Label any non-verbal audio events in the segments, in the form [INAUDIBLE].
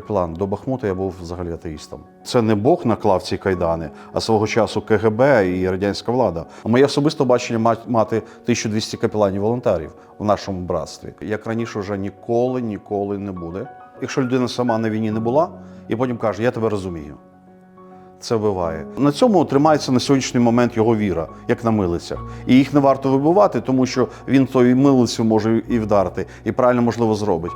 Капелан, до Бахмута я був взагалі атеїстом. Це не Бог наклав ці кайдани, а свого часу КГБ і радянська влада. А моє особисте бачення ма- мати 1200 капеланів волонтерів в нашому братстві. Як раніше вже ніколи, ніколи не буде. Якщо людина сама на війні не була, і потім каже, я тебе розумію. Це вбиває. На цьому тримається на сьогоднішній момент його віра, як на милицях. І їх не варто вибивати, тому що він тою милицю може і вдарити, і правильно можливо зробить.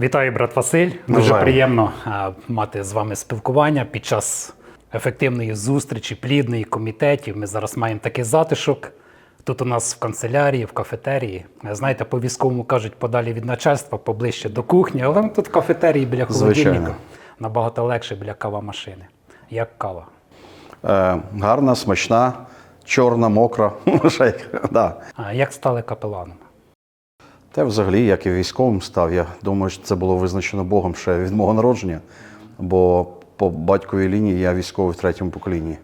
Вітаю, брат Василь. Дуже Навзаєм. приємно а, мати з вами спілкування під час ефективної зустрічі, плідної комітетів. Ми зараз маємо такий затишок. Тут у нас в канцелярії, в кафетерії. Знаєте, по військовому кажуть, подалі від начальства, поближче до кухні, але тут в кафетерії біля холодильника. Звичайно. Набагато легше біля кавомашини. Як кава. Е, гарна, смачна, чорна, мокра. [LAUGHS] Да. А як стали капеланом? Та взагалі, як і військовим став, я думаю, що це було визначено Богом ще від мого народження. Бо по батьковій лінії я військовий в третьому поколінні.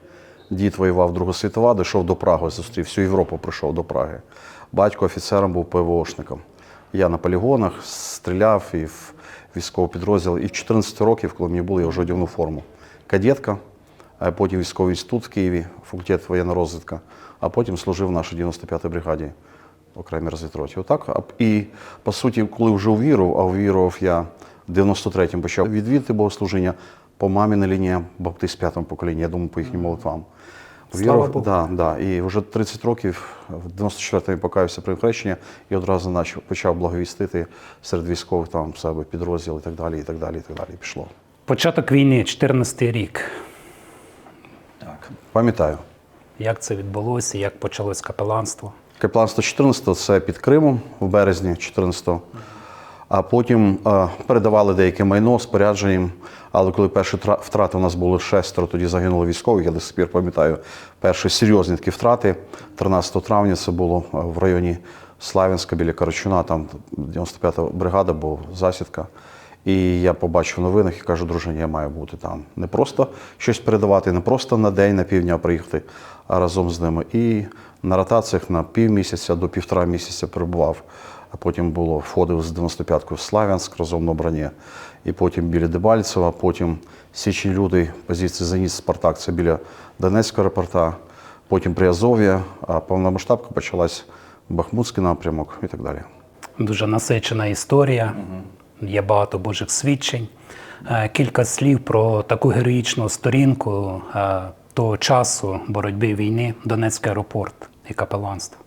Дід воював Друга світова, дійшов до Праги, зустрів всю Європу прийшов до Праги. Батько офіцером був ПВОшником. Я на полігонах стріляв і в військовий підрозділ. І в 14 років, коли мені було, я вже одягнув форму. Кадетка, а потім військовий інститут в Києві, факультет воєнна розвідка, а потім служив в нашій 95-й бригаді окремій розвідроті. Отак. І по суті, коли вже увірував, а увірував я в 93-му почав відвідати богослужіння по мамі на лінії баптист п'ятому поколінні, я думаю, по їхнім молитвам. Слава Богу. Да, да. І вже 30 років, в 94-му покаявся при хрещенні і одразу начав, почав благовістити серед військових там себе підрозділ і так далі, і так далі, і так далі. Пішло. Початок війни, 14-й рік. Так. Пам'ятаю. Як це відбулося, як почалось капеланство? Капеланство 14-го це під Кримом в березні 14-го. А потім е, передавали деяке майно спорядженням. Але коли перші втрати у нас були шестеро, тоді загинули військові. Я до сих пір пам'ятаю перші серйозні такі втрати. 13 травня це було е, в районі Славянська біля Карачуна, там 95-та бригада, була засідка. І я побачив новинах і кажу, дружині, я маю бути там. Не просто щось передавати, не просто на день, на півдня приїхати, разом з ними. І на ротаціях на півмісяця до півтора місяця перебував. А потім було входив з 95-ку в Славянськ разом на броні. І потім біля Дебальцева, потім Січні люди, позиції Зеніт Спартак, це біля Донецького аеропорта, потім Приазов'я, а повномасштабка почалась Бахмутський напрямок і так далі. Дуже насичена історія, є багато божих свідчень. Е, Кілька слів про таку героїчну сторінку е, того часу боротьби війни, Донецький аеропорт і капеланство.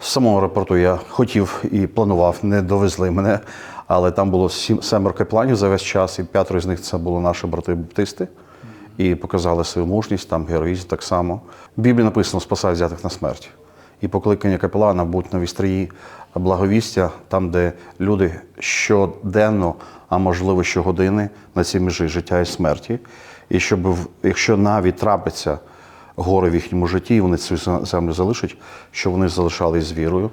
З самого аеропорту я хотів і планував, не довезли мене, але там було сім, семеро капеланів за весь час, і п'ятеро з них це були наші брати-баптисти. І показали свою мужність, там героїзм так само. В Біблії написано спасай взятих на смерть. І покликання капелана будь на вістрії благовістя, там, де люди щоденно, а можливо щогодини на цій межі життя і смерті. І щоб, якщо навіть трапиться горе в їхньому житті, і вони цю зе- землю залишать, щоб вони залишались з вірою.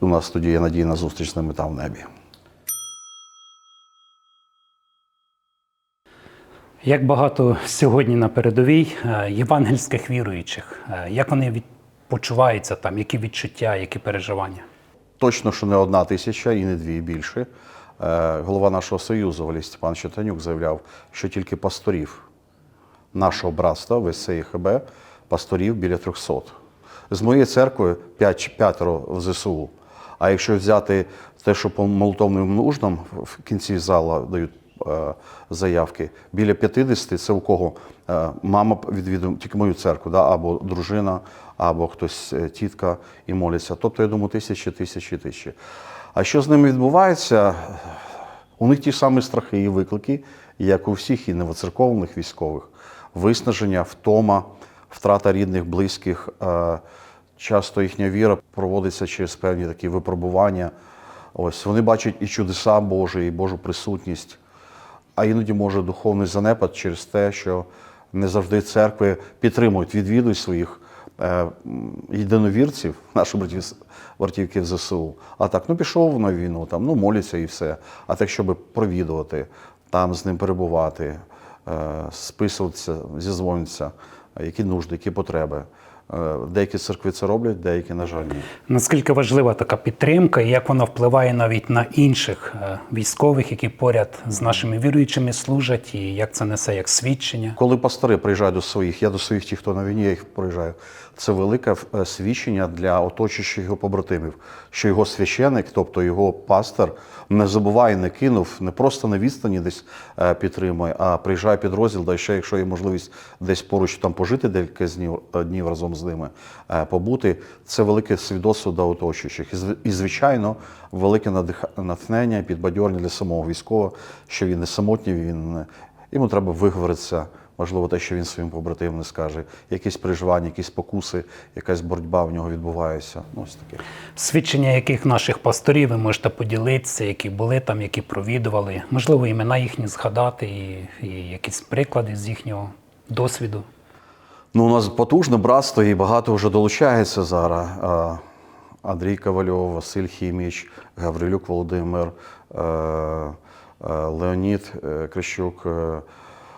У нас тоді є надія на зустріч з ними там в небі. Як багато сьогодні на передовій е, євангельських віруючих, е, як вони від... почуваються там, які відчуття, які переживання? Точно, що не одна тисяча і не дві і більше. Е, Голова нашого союзу Валій Степан Щетанюк заявляв, що тільки пасторів нашого братства, ЄХБ, пасторів біля 300. З моєї церкви 5, п'ятеро в ЗСУ. А якщо взяти те, що по молитовним нуждам в кінці зала дають е, заявки, біля 50 це у кого е, мама відвідує тільки мою церкву, да, або дружина, або хтось е, тітка і моляться. Тобто, я думаю, тисячі, тисячі, тисячі. А що з ними відбувається? У них ті самі страхи і виклики, як у всіх і новоцерковних військових. Виснаження, втома, втрата рідних, близьких. Е, Часто їхня віра проводиться через певні такі випробування. Ось вони бачать і чудеса Божі, і Божу присутність, а іноді може духовний занепад через те, що не завжди церкви підтримують, відвідують своїх е, єдиновірців, наших братів в ЗСУ. А так, ну пішов на війну, там, ну моляться і все. А так, щоб провідувати, там з ним перебувати, списуватися, зізвонитися, які нужди, які потреби. Е, Деякі церкви це роблять, деякі, на жаль, ні. Наскільки важлива така підтримка і як вона впливає навіть на інших е, військових, які поряд з нашими віруючими служать, і як це несе як свідчення? Коли пастори приїжджають до своїх, я до своїх ті, хто на війні, я їх приїжджаю. Це велике е, свідчення для оточуючих його побратимів, що його священик, тобто його пастор, не забуває, не кинув, не просто на відстані десь підтримує, а приїжджає підрозділ, да ще якщо є можливість десь поруч там пожити декілька днів, днів разом з ними, е, побути. Це велике свідоцтво до оточуючих. І, зв- і звичайно, велике натхнення, підбадьорення для самого військового, що він не самотній, він йому треба виговоритися. Можливо, те, що він своїм побратимам не скаже, якісь переживання, якісь покуси, якась боротьба в нього відбувається. Ну, ось таке. Свідчення яких наших пасторів ви можете поділитися, які були там, які провідували, можливо, імена їхні згадати і, і якісь приклади з їхнього досвіду. Ну, у нас потужне братство і багато вже долучається зараз. Андрій Ковальов, Василь Хіміч, Гаврилюк Володимир, е, е, Леонід е, Крищук,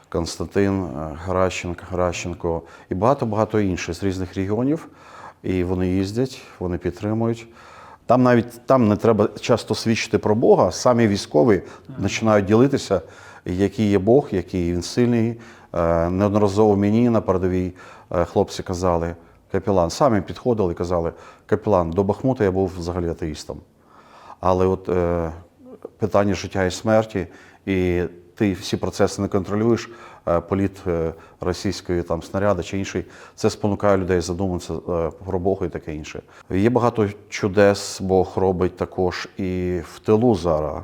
Константин Гращенко, Гращенко і багато-багато інших з різних регіонів. І вони їздять, вони підтримують. Там навіть там не треба часто свідчити про Бога. Самі військові починають ділитися, який є Бог, який він сильний. Е, Неодноразово мені на передовій е, хлопці казали, капелан, самі підходили і казали, капелан, до Бахмута я був взагалі атеїстом. Але от е, питання життя і смерті, і ти всі процеси не контролюєш, е, політ російської там снаряди чи інший, це спонукає людей задуматися про Бога і таке інше. Є багато чудес, Бог робить також і в тилу зараз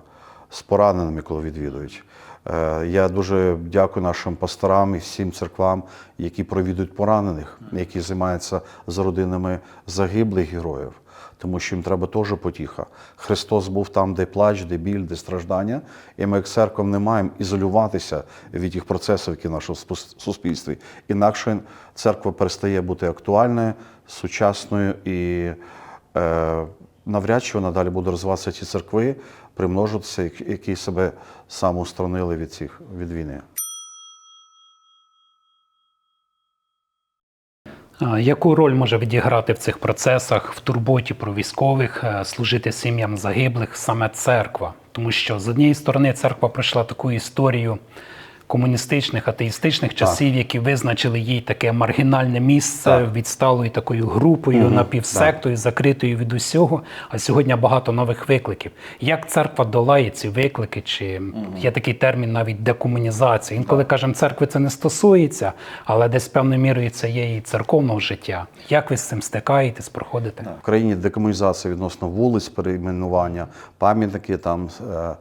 з пораненими, коли відвідують. Е, Я дуже дякую нашим пасторам і всім церквам, які провідують поранених, які займаються з родинами загиблих героїв тому що їм треба теж потіха. Христос був там, де плач, де біль, де страждання. І ми, як церква, не маємо ізолюватися від тих процесів, які в нашому суспільстві. Інакше церква перестає бути актуальною, сучасною і е, навряд чи вона далі буде розвиватися ці церкви, примножуватися, які- які себе самоустранили від цих від війни. Яку роль може відіграти в цих процесах в турботі про військових, е, служити сім'ям загиблих саме церква? Тому що з однієї сторони церква пройшла таку історію комуністичних, атеїстичних часів, які визначили їй таке маргінальне місце Так. відсталою такою групою, напівсектою, закритою від усього. А сьогодні багато нових викликів. Як церква долає ці виклики? Чи є такий термін навіть декомунізація? Інколи кажемо, церкви це не стосується, але десь певною мірою це є і церковного життя. Як ви з цим стикаєтесь, проходите? В країні декомунізація відносно вулиць, перейменування, пам'ятники там е,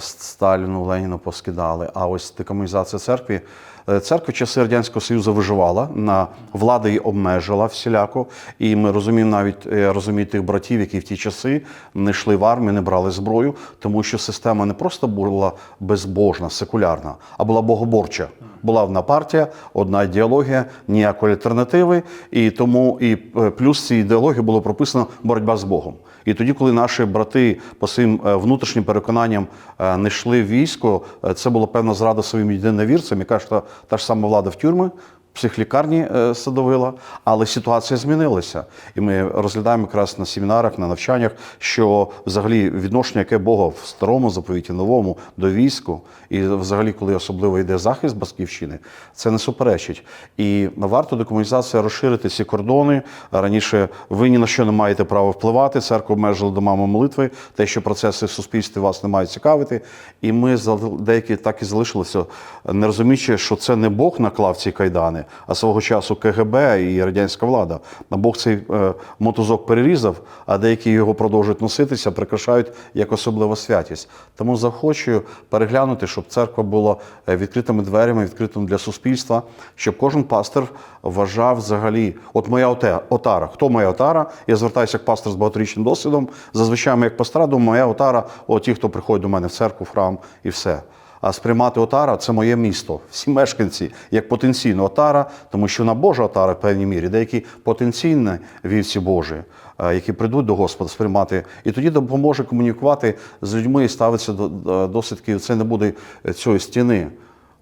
Сталіну, Леніну поскидали. А ось декомунізація церкви. Е, Церква часи Радянського Союзу виживала, на влада її обмежила всіляко. І ми розуміємо навіть е, розумію тих братів, які в ті часи не йшли в армію, не брали зброю, тому що система не просто була безбожна, секулярна, а була богоборча. Була одна партія, одна ідеологія, ніякої альтернативи. І тому і е, плюс ці ідеології було прописано боротьба з Богом. І тоді, коли наші брати по своїм внутрішнім переконанням не йшли в військо, це було певна зрада своїм єдиновірцям, яка ж та, ж сама влада в тюрми. Психлікарні е, садовила, але ситуація змінилася. І ми розглядаємо якраз на семінарах, на навчаннях, що взагалі відношення, яке Бога в старому заповіті, новому до війську, і взагалі, коли особливо йде захист батьківщини, це не суперечить. І варто декомунізація розширити ці кордони. Раніше ви ні на що не маєте права впливати. Церква обмежила домами молитви, те, що процеси в суспільстві вас не мають цікавити. І ми деякі так і залишилися, не розуміючи, що це не Бог наклав ці кайдани, а свого часу КГБ і радянська влада. А Бог цей е, мотузок перерізав, а деякі його продовжують носитися, прикрашають як особлива святість. Тому захочу переглянути, щоб церква була е, відкритими дверями, відкритим для суспільства, щоб кожен пастор вважав взагалі, от моя отара. Хто моя отара? Я звертаюся як пастор з багаторічним досвідом. Зазвичай ми як пастора, думаю, моя отара, от ті, хто приходить до мене в церкву, в храм і все. А сприймати отара це моє місто. Всі мешканці як потенційно отара, тому що на Божа отара в певній мірі, деякі потенційні вівці Божі, е, які прийдуть до Господа сприймати, і тоді допоможе комунікувати з людьми і ставитися до, досвідків. Це не буде цієї стіни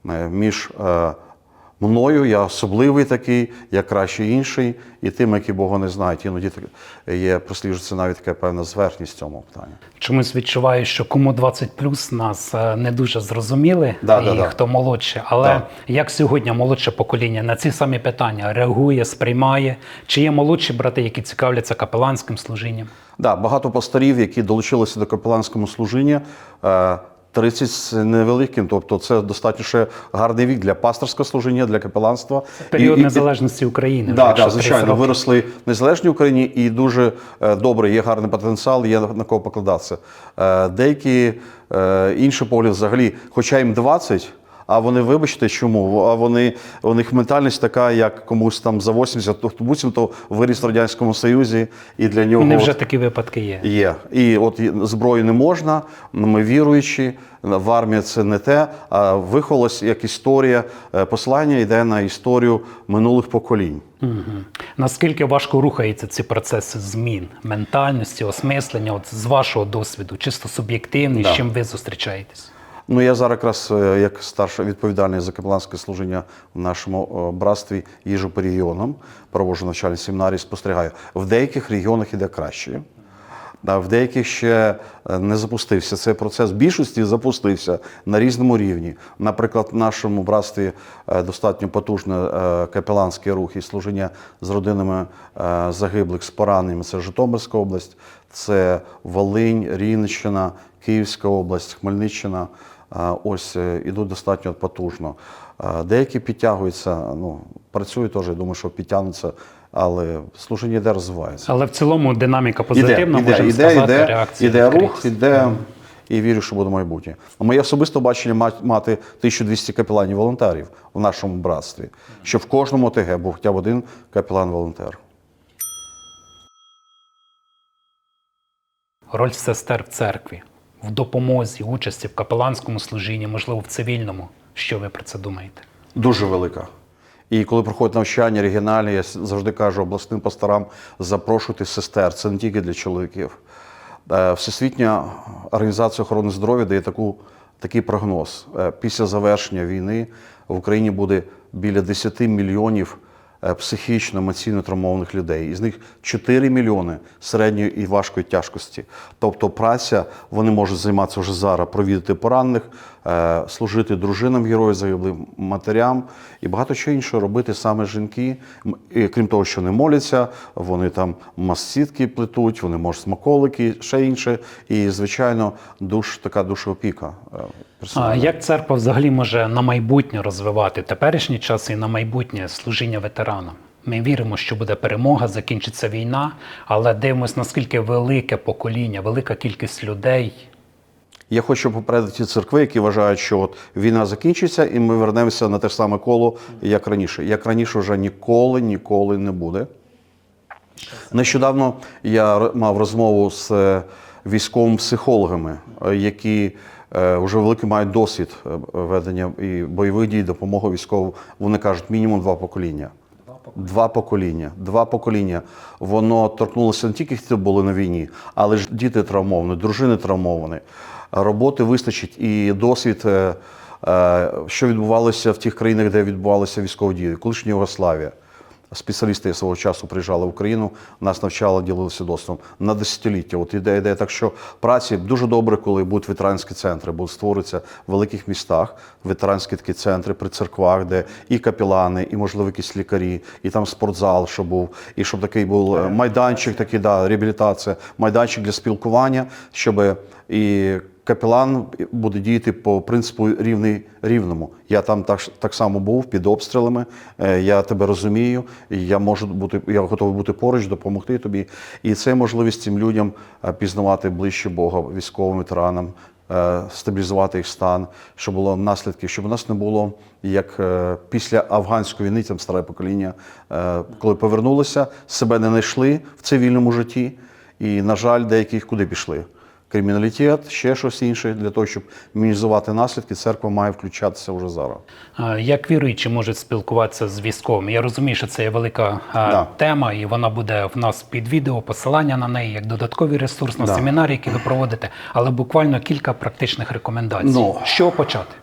е, між е, мною, я особливий такий, я краще інший, і тим, які Бога не знають. Іноді є просліджується навіть така певна зверхність в цьому питанні. Чомусь відчуваю, що кому 20 плюс нас е, не дуже зрозуміли, Да, і да, да. хто молодше. Але Да. як сьогодні молодше покоління на ці самі питання реагує, сприймає? Чи є молодші брати, які цікавляться капеланським служінням? Да, багато пасторів, які долучилися до капеланського служіння. Е, 30 з невеликим, тобто це достатньо ще гарний вік для пасторського служіння, для капеланства. Період І- і- незалежності України. Так, Да, звичайно, виросли в незалежній Україні і дуже е, добре, є гарний потенціал, є на кого покладатися. Е, Деякі е, інші погляди взагалі, хоча їм 20, а вони, вибачте, чому? А вони, у них ментальність така, як комусь там за 80, то буцімто виріс в Радянському Союзі, і для нього. От- вже такі випадки є. Є. І от зброю не можна, ми віруючі, в армії це не те, а виховалось як історія, е, послання йде на історію минулих поколінь. Мгм. Наскільки важко рухаються ці процеси змін, ментальності, осмислення, от з вашого досвіду, чисто суб'єктивний, Да. з чим ви зустрічаєтесь? Ну, я зараз якраз е, як старший відповідальний за капеланське служіння в нашому е, братстві їжу по регіонам, проводжу навчальні семінарії, спостерігаю. В деяких регіонах іде краще. Да, в деяких ще е, не запустився цей процес. Більшості запустився на різному рівні. Наприклад, в нашому братстві достатньо потужний е, капеланський рух і служіння з родинами загиблих з пораненнями. Це Житомирська область, це Волинь, Рівненщина, Київська область, Хмельниччина. Ось е, ідуть достатньо потужно. Деякі підтягуються, ну, працюють теж, я думаю, що підтягнуться, але служіння йде розвивається. Але в цілому динаміка позитивна, Іде, можемо іде, сказати, іде, реакція. іде рух, іде і вірю, що буде майбутнє. Моє особисте бачення мати 1200 капеланів-волонтерів в нашому братстві, щоб в кожному ОТГ був хоча б один капелан-волонтер. Роль сестер в церкві, в допомозі, участі в капеланському служінні, можливо, в цивільному. Що ви про це думаєте? Дуже велика. І коли проходять навчання регіональні, я завжди кажу обласним пасторам, запрошуйте сестер. Це не тільки для чоловіків. Е, Всесвітня організація охорони здоров'я дає таку, такий прогноз. Е, Після завершення війни в Україні буде біля 10 мільйонів психічно, емоційно травмованих людей. Із них 4 мільйони середньої і важкої тяжкості. Тобто праця, вони можуть займатися вже зараз, провідати поранених, е, служити дружинам героїв загиблим, матерям і багато чого іншого робити саме жінки. І, крім того, що не моляться, вони там масцітки плетуть, вони можуть смаколики, ще інше. І, звичайно, душ, така душоопіка. е, А як церква взагалі може на майбутнє розвивати теперішній час і на майбутнє служіння ветеранам? Ми віримо, що буде перемога, закінчиться війна, але дивимося, наскільки велике покоління, велика кількість людей. Я хочу попередити церкви, які вважають, що от війна закінчиться, і ми вернемося на те ж саме коло, як раніше. Як раніше вже ніколи, ніколи не буде. Нещодавно я мав розмову з е, військовими психологами, е, які е, вже великий мають досвід ведення і бойових дій, допомоги військовим. Вони кажуть, мінімум два покоління. Два покоління. Два покоління. Воно торкнулося не тільки хто були на війні, але ж діти травмовані, дружини травмовані. Роботи вистачить і досвід, е, е, що відбувалося в тих країнах, де відбувалися військові дії, колишня Югославія. Спеціалісти свого часу приїжджали в Україну, нас навчали, ділилися досвідом на десятиліття. От ідея ідея так, що праці дуже добре, коли будуть ветеранські центри, будуть створюються в великих містах, ветеранські такі центри при церквах, де і капілани, і можливо якісь лікарі, і там спортзал, щоб був, і щоб такий був е, майданчик, такий да, реабілітація, майданчик для спілкування, щоб і капелан буде діяти по принципу рівний рівному. Я там так, так само був під обстрілами. е, Я тебе розумію, я можу бути, я готовий бути поруч, допомогти тобі. І це можливість цим людям е, пізнавати ближче Бога, військовим ветеранам, е, стабілізувати їх стан, щоб було наслідки, щоб у нас не було як після афганської війни, там старе покоління, коли повернулися, себе не знайшли в цивільному житті, і, на жаль, деяких куди пішли криміналітет, ще щось інше для того, щоб мінімізувати наслідки, церква має включатися вже зараз. Як віруючі можуть спілкуватися з військовими? Я розумію, що це є велика Да. тема, і вона буде в нас під відео, посилання на неї, як додатковий ресурс на Да. семінарі, які ви проводите, але буквально кілька практичних рекомендацій. Ну. Що почати?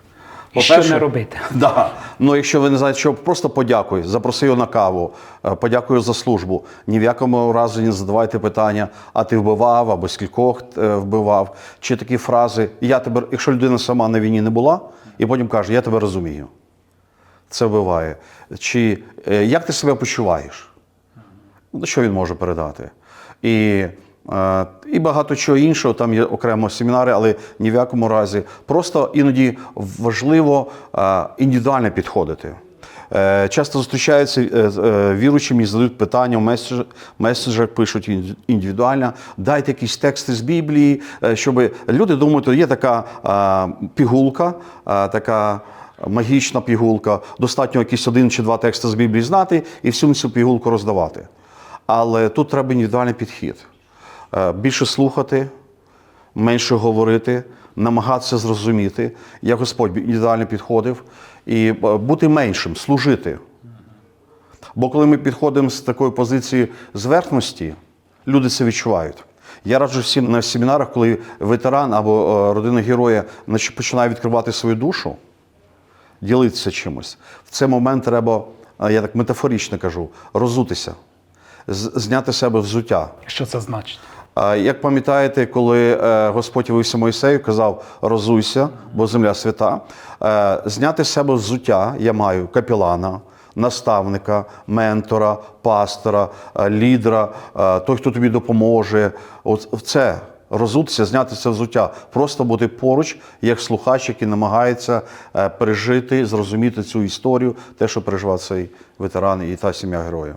Що По-перше, не робити? Да. Ну, якщо ви не знаєте, що просто подякуй, запроси його на каву, е, подякую за службу. Ні в якому разі не задавайте питання, а ти вбивав або скількох е, вбивав. Чи такі фрази Я тебе, якщо людина сама на війні не була, і потім каже, я тебе розумію. Це вбиває. Чи е, як ти себе почуваєш? Ну, що він може передати? І, і багато чого іншого, там є окремо семінари, але ні в якому разі. Просто іноді важливо індивідуально підходити. Е, Часто зустрічаються е, е, віруючі, мені задають питання в меседжах, пишуть індивідуально, дайте якісь тексти з Біблії, щоб люди думають, є така пігулка, така магічна пігулка, достатньо якісь один чи два тексти з Біблії знати і всю цю пігулку роздавати. Але тут треба індивідуальний підхід. Е, Більше слухати, менше говорити, намагатися зрозуміти, як Господь індивідуально підходив, і е, бути меншим, служити. Бо коли ми підходимо з такої позиції зверхності, люди це відчувають. Я раджу всім на семінарах, коли ветеран або е, родина героя починає відкривати свою душу, ділитися чимось. В цей момент треба, я так метафорично кажу, розутися, зняти з себе взуття. Що це значить? Як пам'ятаєте, коли е, Господь явився Мойсею, казав розуйся, бо земля свята, Е, зняти з себе взуття я маю капілана, наставника, ментора, пастора, е, лідера, той, хто тобі допоможе. От це розутися, зняти це взуття, просто бути поруч, як слухач, який намагається пережити, зрозуміти цю історію, те, що переживав цей ветеран і та сім'я героя.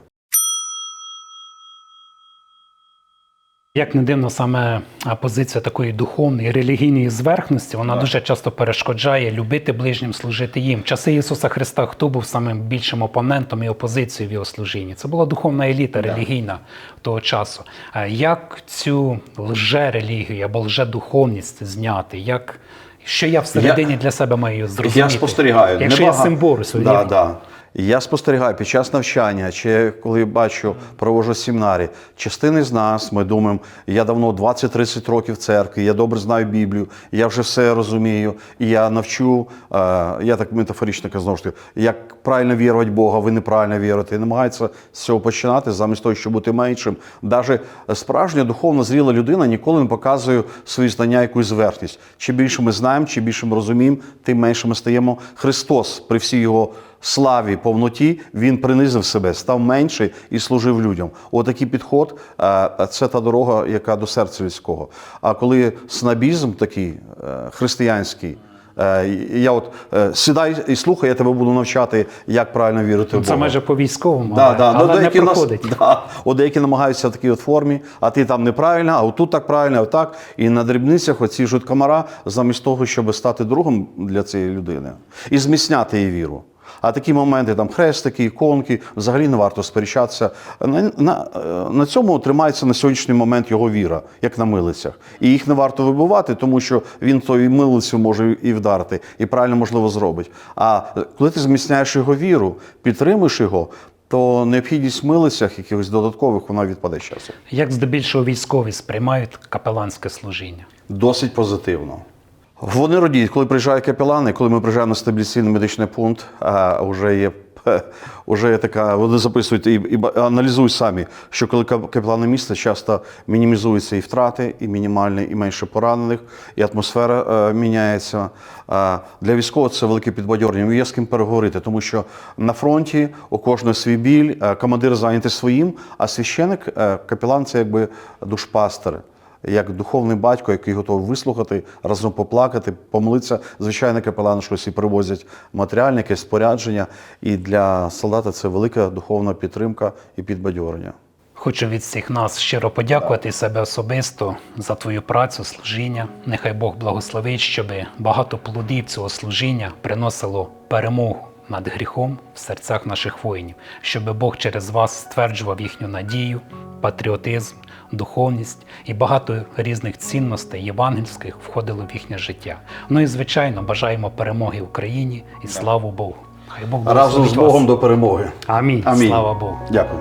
Як не дивно, саме позиція такої духовної релігійної зверхності, вона дуже часто перешкоджає любити ближнім, служити їм. В часи Ісуса Христа хто був самим більшим опонентом і опозицією в його служінні? Це була духовна еліта релігійна того часу. Як цю лже-релігію або лже-духовність зняти? Як що я всередині для себе маю зрозуміти? Я спостерігаю. Якщо я Небага- з цим борюся, да, уявіть. Я спостерігаю під час навчання, чи коли бачу, провожу семінарі, частини з нас, ми думаємо, я давно 20-30 років церкві, я добре знаю Біблію, я вже все розумію, і я навчу, е, я так метафорично ж таки, як правильно вірувати Бога, ви неправильно вірите. І намагаються з цього починати, замість того, щоб бути меншим. Навіть справжня духовно зріла людина ніколи не показує свої знання якусь зверхність. Чим більше ми знаємо, чим більше ми розуміємо, тим менше ми стаємо. Христос при всій його славі, повноті, він принизив себе, став менший і служив людям. Отакий підход е, це та дорога, яка до серця людського. А коли снобізм такий е, християнський. е, Я от е, сідай і слухай, я тебе буду навчати, як правильно вірити в Це Бога. майже по військовому, Да, але, да. Ну, але не деякі нас- да. От деякі намагаються в такій от формі, а ти там неправильно, а отут так правильно, а отак. І на дрібницях оці жуть комара, замість того, щоб стати другом для цієї людини і зміцняти її віру. А такі моменти, там хрестики, іконки, взагалі не варто сперечатися. На, на, е, на цьому тримається на сьогоднішній момент його віра, як на милицях. І їх не варто вибивати, тому що він тою милицю може і вдарити, і правильно можливо зробить. А е, коли ти зміцняєш його віру, підтримуєш його, то необхідність в милицях якихось додаткових вона відпаде часу. Як здебільшого військові сприймають капеланське служіння? Досить позитивно. Вони радіють, коли приїжджають капелани, коли ми приїжджаємо на стабіляційний медичний пункт, а вже є. Вже є така, вони записують і, і аналізують самі, що коли кап- капелани міста часто мінімізуються і втрати, і мінімальні, і менше поранених, і атмосфера е, міняється. А для військового це велике підбадьорення. Є з ким переговорити, тому що на фронті у кожного свій біль, е, командир зайнятий своїм, а священик, е, капелан це якби душпастер як духовний батько, який готовий вислухати, разом поплакати, помолитися. Звичайно, капелани щось і привозять матеріальне, якесь спорядження. І для солдата це велика духовна підтримка і підбадьорення. Хочу від всіх нас щиро подякувати себе особисто за твою працю, служіння. Нехай Бог благословить, щоб багато плодів цього служіння приносило перемогу над гріхом в серцях наших воїнів, щоб Бог через вас стверджував їхню надію, патріотизм, духовність і багато різних цінностей євангельських входило в їхнє життя. Ну і звичайно, бажаємо перемоги Україні і славу Богу. Хай Бог Разом з Богом вас. До перемоги. Амінь. Амінь. Слава Богу. Дякую.